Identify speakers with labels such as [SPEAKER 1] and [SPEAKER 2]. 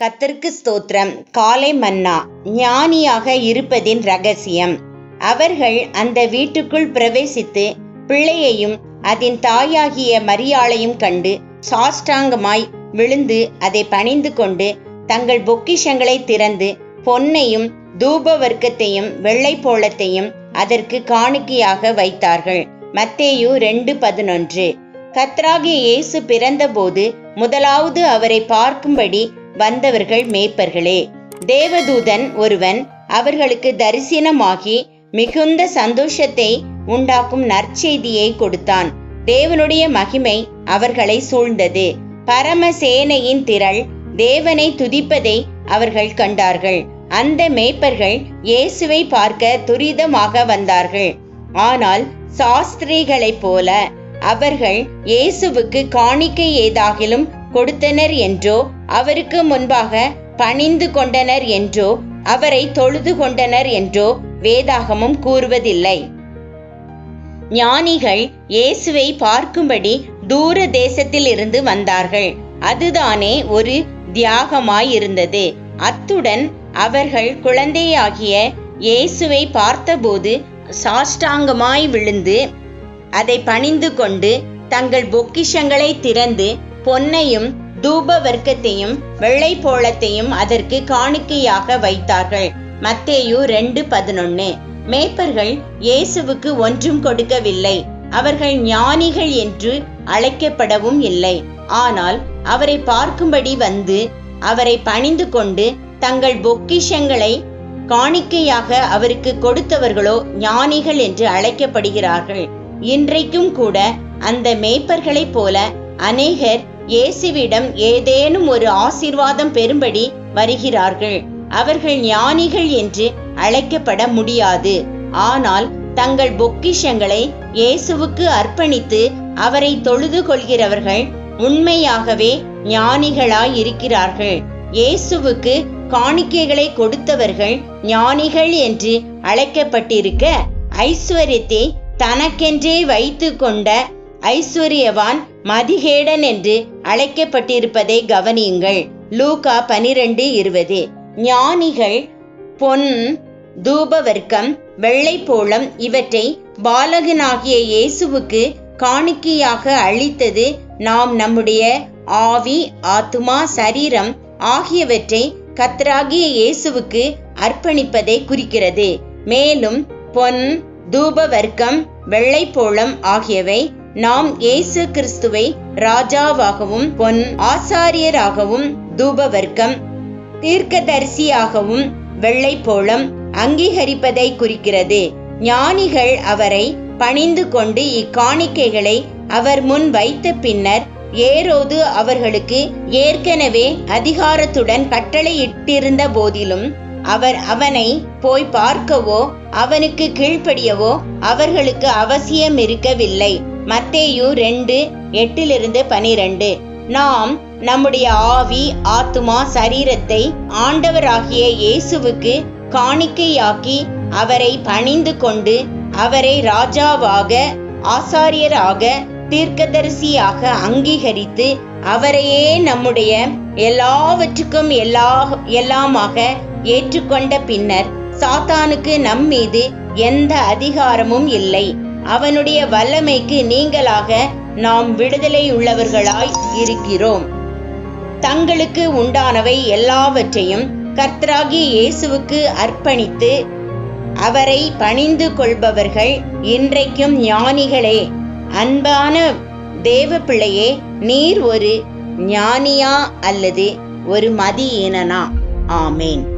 [SPEAKER 1] கத்தருக்கு ஸ்தோத்திரம். காலை மன்னா ஞானியாக இருப்பதின் ரகசியம். அவர்கள் அந்த வீட்டுக்குள் பிரவேசித்து பிள்ளையையும் அதன் தாயாகிய மரியாளையும் கண்டு சாஷ்டாங்கமாய் விழுந்து அதை பணிந்து கொண்டு தங்கள் பொக்கிஷங்களை திறந்து பொன்னையும் தூப வர்க்கத்தையும் வெள்ளை போலத்தையும் அதற்கு காணிக்கையாக வைத்தார்கள். மத்தேயு ரெண்டு பதினொன்று. கத்ராகிய இயேசு பிறந்தபோது முதலாவது அவரை பார்க்கும்படி வந்தவர்கள் மேய்ப்பர்களே. தேவதூதன் ஒருவன் அவர்களுக்கு தரிசனமாகி மிகுந்த சந்தோஷத்தை உண்டாக்கும் நற்செய்தியை கொடுத்தான். தேவனுடைய மகிமை அவர்களை சூழ்ந்தது. பரமசேனையின் திரள் தேவனை துதிப்பதை அவர்கள் கண்டார்கள். அந்த மேய்ப்பர்கள் இயேசுவை பார்க்க துரிதமாக வந்தார்கள். ஆனால் சாஸ்திரிகளைப் போல அவர்கள் இயேசுவுக்கு காணிக்கை ஏதாகிலும் கொடுத்தனர் என்றோ அவருக்கு முன்பாக பணிந்து கொண்டனர் என்றோ அவரை தொழுது கொண்டனர் என்றோ வேதாகமும் கூறுவதில்லை. ஞானிகள் இயேசுவை பார்க்கும்படி தூர தேசத்தில் இருந்து வந்தார்கள். அதுதானே ஒரு தியாகமாயிருந்தது. அத்துடன் அவர்கள் குழந்தையாகிய இயேசுவை பார்த்தபோது சாஷ்டாங்கமாய் விழுந்து அதை பணிந்து கொண்டு தங்கள் பொக்கிஷங்களை திறந்து பொன்னையும் தூப வர்க்கத்தையும் வெள்ளை போளத்தையும் அதற்கு காணிக்கையாக வைத்தார்கள். மத்தேயு ரெண்டு பதினொன்னு. மேய்ப்பர்கள் இயேசுவுக்கு ஒன்றும் கொடுக்கவில்லை. அவர்கள் ஞானிகள் என்று அழைக்கப்படவும் இல்லை. ஆனால் அவரை பார்க்கும்படி வந்து அவரை பணிந்து கொண்டு தங்கள் பொக்கிஷங்களை காணிக்கையாக அவருக்கு கொடுத்தவர்களோ ஞானிகள் என்று அழைக்கப்படுகிறார்கள். இன்றைக்கும் கூட அந்த மேய்ப்பர்களைப் போல அநேகர் இயேசுவிடம் ஏதேனும் ஒரு ஆசீர்வாதம் பெறும்படி வருகிறார்கள். அவர்கள் ஞானிகள் என்று அழைக்கப்பட முடியாது. ஆனால் தங்கள் பொக்கிஷங்களை இயேசுவுக்கு அர்ப்பணித்து அவரை தொழுது கொள்கிறவர்கள் உண்மையாகவே ஞானிகளாய் இருக்கிறார்கள் இயேசுவுக்கு காணிக்கைகளை கொடுத்தவர்கள் ஞானிகள் என்று அழைக்கப்பட்டிருக்க ஐஸ்வர்யத்தை தனக்கென்றே வைத்து கொண்ட ஐஸ்வர்யவான் மதிகேடன் என்று அழைக்கப்பட்டிருப்பதை கவனியுங்கள். லூகா பனிரெண்டு இருபது. ஞானிகள் பொன் தூபவர்க்கம் வெள்ளைப்போளம் இவற்றை பாலகனாகிய இயேசுவுக்கு காணிக்கையாக அளித்தது நாம் நம்முடைய ஆவி ஆத்துமா சரீரம் ஆகியவற்றை கத்தராகிய இயேசுவுக்கு அர்ப்பணிப்பதை குறிக்கிறது. மேலும் பொன் தூபவர்க்கம் வெள்ளைப்போளம் ஆகியவை நாம் இயேசு கிறிஸ்துவை ராஜாவாகவும் பொன் ஆசாரியராகவும் தூபவர்க்கம் தீர்க்கதரிசியாகவும் வெள்ளைப்போளம் அங்கீகரிப்பதை குறிக்கிறது. ஞானிகள் அவரை பணிந்து கொண்டு இக்காணிக்கைகளை அவர் முன் வைத்த பின்னர் ஏரோது அவர்களுக்கு ஏற்கனவே அதிகாரத்துடன் கட்டளையிட்டிருந்த போதிலும் அவர் அவனை போய் பார்க்கவோ அவனுக்கு கீழ்ப்படியவோ அவர்களுக்கு அவசியம் இருக்கவில்லை மத்தேயு ரெண்டு எட்டிலிருந்து பனிரெண்டு. நாம் நம்முடைய ஆவி ஆத்துமா சரீரத்தை ஆண்டவராகிய இயேசுவுக்கு காணிக்கையாக்கி அவரை பணிந்து கொண்டு அவரை ராஜாவாக ஆசாரியராக தீர்க்கதரிசியாக அங்கீகரித்து அவரையே நம்முடைய எல்லாவற்றுக்கும் எல்லா எல்லாமாக ஏற்றுக்கொண்ட பின்னர் சாத்தானுக்கு நம் மீது எந்த அதிகாரமும் இல்லை. அவனுடைய வல்லமைக்கு நீங்களாக நாம் விடுதலை உள்ளவர்களாய் இருக்கிறோம். தங்களுக்கு உண்டானவை எல்லாவற்றையும் கர்த்தராகிய இயேசுவுக்கு அர்ப்பணித்து அவரை பணிந்து கொள்பவர்கள் இன்றைக்கும் ஞானிகளே. அன்பான தேவ பிள்ளையே நீர் ஒரு ஞானியா அல்லது ஒரு மதியீனனா? ஆமேன்.